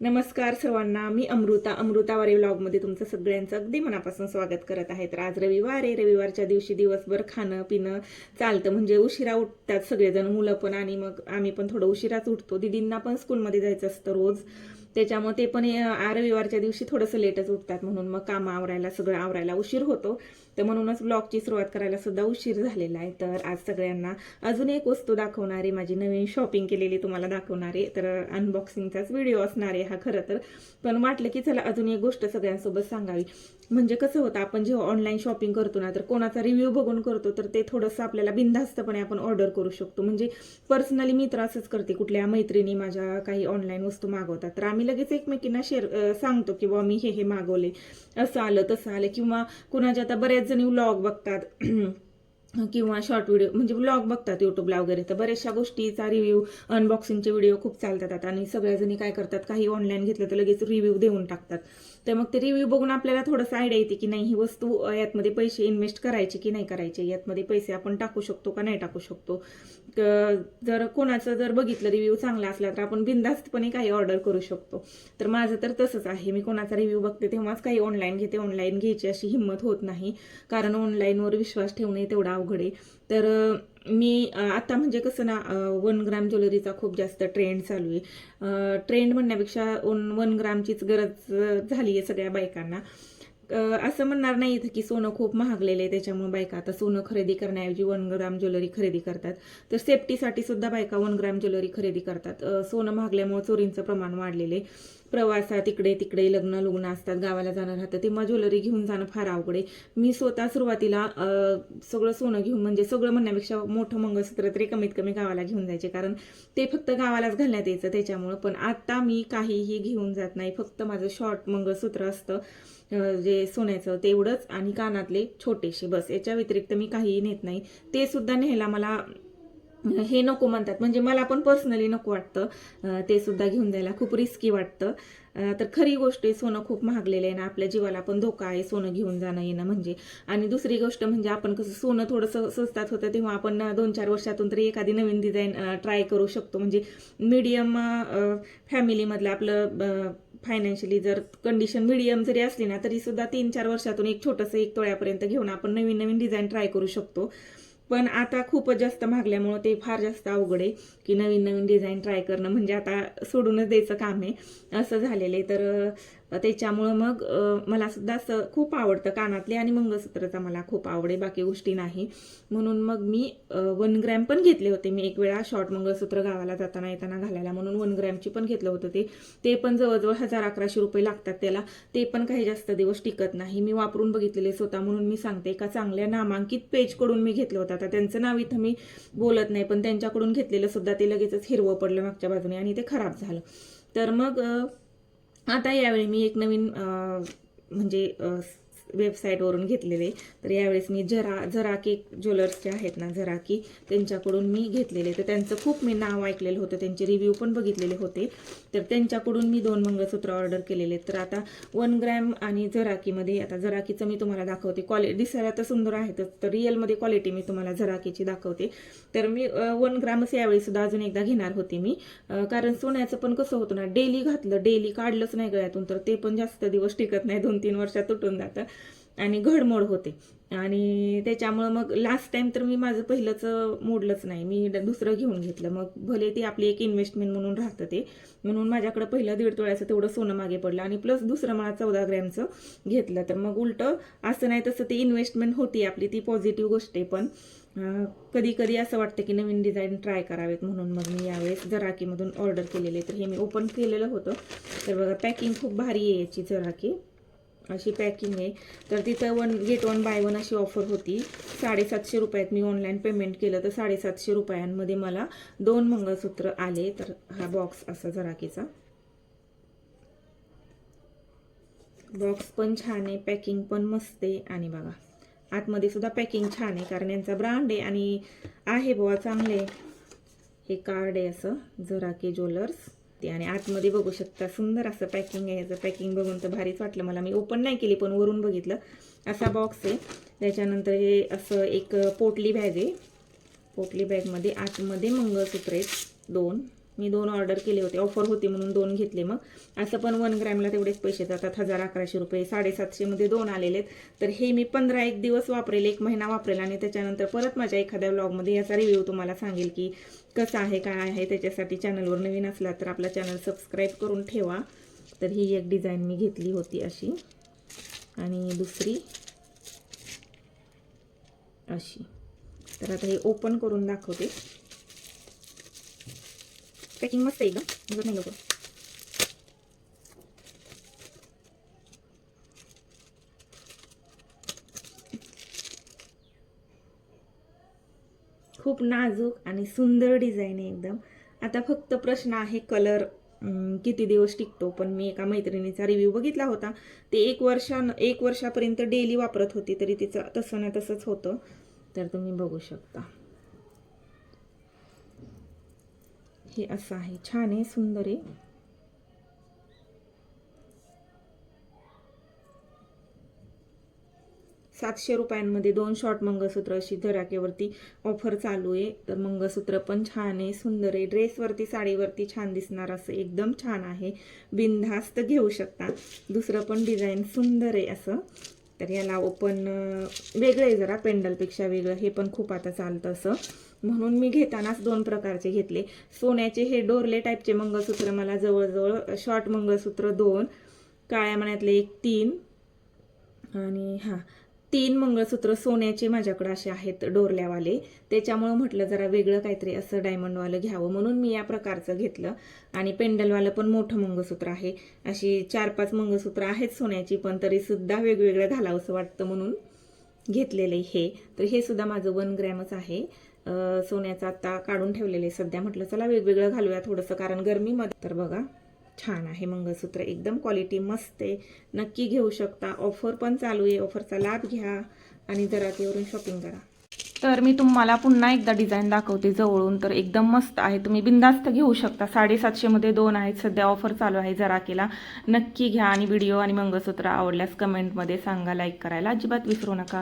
नमस्कार सर्वांना मी अमृता अमृतावारी व्लॉगमध्ये तुमचं सगळ्यांचं अगदी मनापासून स्वागत करत आहे तर आज रविवार आहे रविवारच्या दिवशी दिवसभर खाणं पिणं चालतं. म्हणजे उशिरा उठतात सगळेजण मुलं पण आणि मग आम्ही पण थोडं उशिराच उठतो. दिदींना पण स्कूलमध्ये जायचं असतं रोज. त्याच्यामुळे ते पण रविवारच्या दिवशी थोडंसं लेटच उठतात. म्हणून मग कामं आवरायला सगळं आवरायला उशीर होतो. तर म्हणूनच ब्लॉगची सुरुवात करायला सुद्धा उशीर झालेला आहे. तर आज सगळ्यांना अजून एक वस्तू दाखवणारे माझी नवीन शॉपिंग केलेली तुम्हाला दाखवणारे तर अनबॉक्सिंगचाच व्हिडिओ असणार आहे. हा खरं तर. पण वाटलं की चला अजून एक गोष्ट सगळ्यांसोबत सांगावी. म्हणजे कसं होतं आपण जेव्हा ऑनलाईन शॉपिंग करतो ना तर कोणाचा रिव्ह्यू बघून करतो तर ते थोडंसं आपल्याला बिनधास्तपणे आपण ऑर्डर करू शकतो. म्हणजे पर्सनली मी तर असंच करते कुठल्या मैत्रिणी माझ्या काही ऑनलाईन वस्तू मागवतात तर आम्ही लगेच एकमेकींना शेअर सांगतो की बुवा मी हे हे मागवले. असं आलं तसं आलं. किंवा कुणाच्या आता बऱ्याच जणी व्लॉग बघतात. किंवा शॉर्ट व्हिडिओ म्हणजे ब्लॉग बघतात युट्यूबला वगैरे. तर बऱ्याचशा गोष्टीचा रिव्ह्यू अनबॉक्सिंगचे व्हिडिओ खूप चालतात आता. आणि सगळ्याजणी काय करतात काही ऑनलाईन घेतलं तर लगेच रिव्ह्यू देऊन टाकतात. तर मग ते रिव्ह्यू बघून आपल्याला थोडंसं आयडिया येते की नाही ही वस्तू यातमध्ये पैसे इन्व्हेस्ट करायचे की नाही करायचे? यातमध्ये पैसे आपण टाकू शकतो का नाही टाकू शकतो? क- जर कोणाचं जर बघितलं रिव्ह्यू चांगला असला तर आपण बिनधास्तपणे काही ऑर्डर करू शकतो. तर माझं तर तसंच आहे. मी कोणाचा रिव्ह्यू बघते तेव्हाच काही ऑनलाईन घेते. ऑनलाईन घ्यायची अशी हिंमत होत नाही. कारण ऑनलाईनवर विश्वास ठेवणे तेवढा अवघड आहे. तर मी आत्ता आता म्हणजे कसं ना वन ग्राम ज्वेलरीचा खूप जास्त ट्रेंड चालू आहे. ट्रेंड म्हणण्यापेक्षा वन वन ग्रामचीच गरज झाली आहे सगळ्या बायकांना. असं म्हणणार नाही इथं की सोनं खूप महागलेलं आहे त्याच्यामुळे बायका आता सोनं खरेदी करण्याऐवजी वन ग्राम ज्वेलरी खरेदी करतात. तर सेफ्टीसाठी सुद्धा बायका वन ग्राम ज्वेलरी खरेदी करतात. सोनं महागल्यामुळे चोरींचं प्रमाण वाढलेलं आहे. प्रवासात इकडे तिकडे लग्न लग्न असतात गावाला जाणं राहतं तेव्हा ज्वेलरी घेऊन जाणं फार अवघड आहे. मी स्वतः सुरुवातीला सगळं सोनं घेऊन म्हणजे सगळं म्हणण्यापेक्षा मोठं मंगळसूत्र तरी कमीत कमी गावाला घेऊन जायचे कारण ते फक्त गावालाच घालण्यात यायचं त्याच्यामुळं. पण आत्ता मी काहीही घेऊन जात नाही फक्त माझं शॉर्ट मंगळसूत्र असतं जे सोन्याचं तेवढंच आणि कानातले छोटेसे बस. याच्या व्यतिरिक्त मी काहीही नेत नाही. ते सुद्धा न्यायला मला हे नको म्हणतात. म्हणजे मला पण पर्सनली नको वाटतं. ते सुद्धा घेऊन जायला खूप रिस्की वाटतं. तर खरी गोष्ट आहे सोनं खूप महागलेलं आहे ना. आपल्या जीवाला पण धोका आहे सोनं घेऊन जाणं येणं म्हणजे. आणि दुसरी गोष्ट म्हणजे आपण कसं सोनं थोडंसं स्वस्तात होतं तेव्हा आपण दोन चार वर्षातून तरी एखादी नवीन डिझाईन ट्राय करू शकतो. म्हणजे मीडियम फॅमिलीमधलं आपलं फायनान्शियली जर कंडिशन मिडियम जरी असली ना तरी सुद्धा तीन चार वर्षातून एक छोटंसं एक तोळ्यापर्यंत घेऊन आपण नवीन नवीन डिझाईन ट्राय करू शकतो. पण आता खूपच जास्त मागल्यामुळं ते फार जास्त अवघड आहे की नवीन नवीन डिझाईन ट्राय करणं. म्हणजे आता सोडूनच द्यायचं काम आहे. असं झालेलं आहे. तर त्याच्यामुळं मग मला सुद्धा असं खूप आवडतं कानातले आणि मंगळसूत्राचा मला खूप आवड आहे बाकी गोष्टी नाही. म्हणून मग मी वन ग्रॅम पण घेतले होते. मी एक वेळा शॉर्ट मंगळसूत्र गावाला जाताना येताना घालायला म्हणून वन ग्रॅमची पण घेतलं होतं ते. ते पण जवळजवळ हजार अकराशे रुपये लागतात त्याला. ते पण काही जास्त दिवस टिकत नाही. मी वापरून बघितलेले स्वतः म्हणून मी सांगते. एका चांगल्या नामांकित पेजकडून मी घेतलं होतं. आता त्यांचं नाव इथं मी बोलत नाही पण त्यांच्याकडून घेतलेलं सुद्धा ते लगेचच हिरवं पडलं मागच्या बाजूने आणि ते खराब झालं. तर मग आता यावेळी मी एक नवीन म्हणजे वेबसाईटवरून घेतलेले. तर यावेळेस मी जरा जराकी ज्वेलर्स जे आहेत ना जराकी त्यांच्याकडून मी घेतलेले. तर त्यांचं खूप मी नाव ऐकलेलं होतं. त्यांचे रिव्ह्यू पण बघितलेले होते. तर त्यांच्याकडून मी दोन मंगळसूत्र ऑर्डर केलेले. तर आता वन ग्रॅम आणि जराकीमध्ये आता जराकीचं मी तुम्हाला दाखवते. क्वालिटी दिसायला तर सुंदर आहेतच तर रिअलमध्ये क्वालिटी मी तुम्हाला जराकीची दाखवते. तर मी वन ग्रॅमच यावेळी सुद्धा अजून एकदा घेणार होते मी. कारण सोन्याचं पण कसं होतं ना डेली घातलं डेली काढलंच नाही गळ्यातून तर ते पण जास्त दिवस टिकत नाही. दोन तीन वर्षात तुटून जातं. आणि घडमोड होते. आणि त्याच्यामुळं मग लास्ट टाइम तर मी माझं पहिलंच मोडलंच नाही. मी ड- दुसरं घेऊन घेतलं. मग भले ती आपली एक इन्व्हेस्टमेंट म्हणून राहतं ते म्हणून माझ्याकडे पहिलं दीड तोळ्याचं तेवढं सोनं मागे पडलं आणि प्लस दुसरं मला चौदा ग्रॅमचं घेतलं. तर मग उलटं असं नाही तसं ती इन्व्हेस्टमेंट होती आपली ती पॉझिटिव्ह गोष्ट आहे. पण कधी कधी असं वाटतं की नवीन डिझाईन ट्राय करावेत म्हणून मग मी यावेळेस जराकीमधून ऑर्डर केलेले. तर हे मी ओपन केलेलं होतं. तर बघा पॅकिंग खूप भारी आहे याची जराकी. अशी पॅकिंग आहे. तर तिथं one get one buy one अशी ऑफर होती. साडेसातशे रुपयात मी ऑनलाईन पेमेंट केलं. तर साडेसातशे रुपयांमध्ये मला दोन मंगळसूत्र आले. तर हा बॉक्स असा जराकीचा. बॉक्स पण छान आहे. पॅकिंग पण मस्त आहे. आणि बघा आतमध्ये सुद्धा पॅकिंग छान आहे. कारण यांचा ब्रँड आहे आणि आहे बुवा चांगले हे कार्ड आहे असं. जराके ज्वेलर्स ते आणि आतमध्ये बघू शकता सुंदर असं पॅकिंग आहे. याचं पॅकिंग बघून तर भारीच वाटलं मला. मी ओपन नाही केली पण वरून बघितलं. असा बॉक्स आहे. त्याच्यानंतर हे असं एक पोटली बॅग आहे. पोटली बॅगमध्ये आतमध्ये मंगळसूत्र आहेत. दोन. मी दोन ऑर्डर केले होते. ऑफर होते म्हणून दोन घेतले मग. असं पण वन ग्रॅमला तेवढेच पैसे जातात. हजार अकराशे रुपये साडेसातशेमध्ये दोन आलेले आहेत तर हे मी पंधरा एक दिवस वापरेल एक महिना वापरेल आणि त्याच्यानंतर परत माझ्या एखाद्या व्लॉगमध्ये याचा रिव्ह्यू तुम्हाला सांगेल की कसं आहे काय आहे. त्याच्यासाठी चॅनलवर नवीन असला तर आपला चॅनल सबस्क्राईब करून ठेवा. तर ही एक डिझाईन मी घेतली होती अशी. आणि दुसरी अशी. तर आता हे ओपन करून दाखवते. पॅकिंग मस्त आहे एकदम बघत नाही लवकर खूप नाजूक आणि सुंदर डिझाईन आहे एकदम. आता फक्त प्रश्न आहे कलर किती दिवस टिकतो? पण मी एका मैत्रिणीचा रिव्ह्यू बघितला होता. ते एक वर्षान एक वर्षापर्यंत डेली वापरत होती तरी तिचं तसं ना तसंच होतं. तर तुम्ही बघू शकता. हे असं आहे. छान आहे सुंदर आहे. सातशे रुपयांमध्ये दोन शॉर्ट मंगळसूत्र अशी धडाक्यावरती ऑफर चालू आहे. तर मंगळसूत्र पण छान आहे सुंदर आहे. ड्रेसवरती साडीवरती छान दिसणार असं एकदम छान आहे. बिनधास्त घेऊ शकता. दुसरं पण डिझाईन सुंदर आहे असं. तर याला ओपन वेगळं आहे जरा पेंडलपेक्षा वेगळं. हे पण खूप आता चालतं असं. म्हणून मी घेतानाच दोन प्रकारचे घेतले. सोन्याचे हे डोरले टाईपचे मंगळसूत्र मला जवळजवळ शॉर्ट मंगळसूत्र दोन काळ्या मण्यातले एक तीन आणि हां तीन मंगळसूत्र सोन्याचे माझ्याकडे असे आहेत डोरल्यावाले. त्याच्यामुळं म्हटलं जरा वेगळं काहीतरी असं डायमंडवालं घ्यावं म्हणून मी या प्रकारचं घेतलं. आणि पेंडलवालं पण मोठं मंगळसूत्र आहे. अशी चार पाच मंगळसूत्र आहेत सोन्याची पण तरीसुद्धा वेगवेगळं घालावंसं वाटतं म्हणून घेतलेलं आहे हे. तर हे सुद्धा माझं वन ग्रॅमच आहे. सोन्याचं आता काढून ठेवलेले सध्या म्हटलं चला वेगवेगळं घालूया थोडंसं कारण गरमीमध्ये तर बघा छान आहे मंगळसूत्र. एकदम क्वालिटी मस्त आहे. नक्की घेऊ शकता. ऑफर पण चालू आहे. ऑफरचा लाभ घ्या आणि जरा तेवरून शॉपिंग करा. तर मी तुम्हाला पुन्हा एकदा डिझाईन दाखवते जवळून. तर एकदम मस्त आहे. तुम्ही बिंदास्त घेऊ शकता. साडेसातशेमध्ये दोन आहेत. सध्या ऑफर चालू आहे जरा केला नक्की घ्या आणि व्हिडिओ आणि मंगळसूत्र आवडल्यास कमेंटमध्ये सांगा लाईक करायला अजिबात विसरू नका.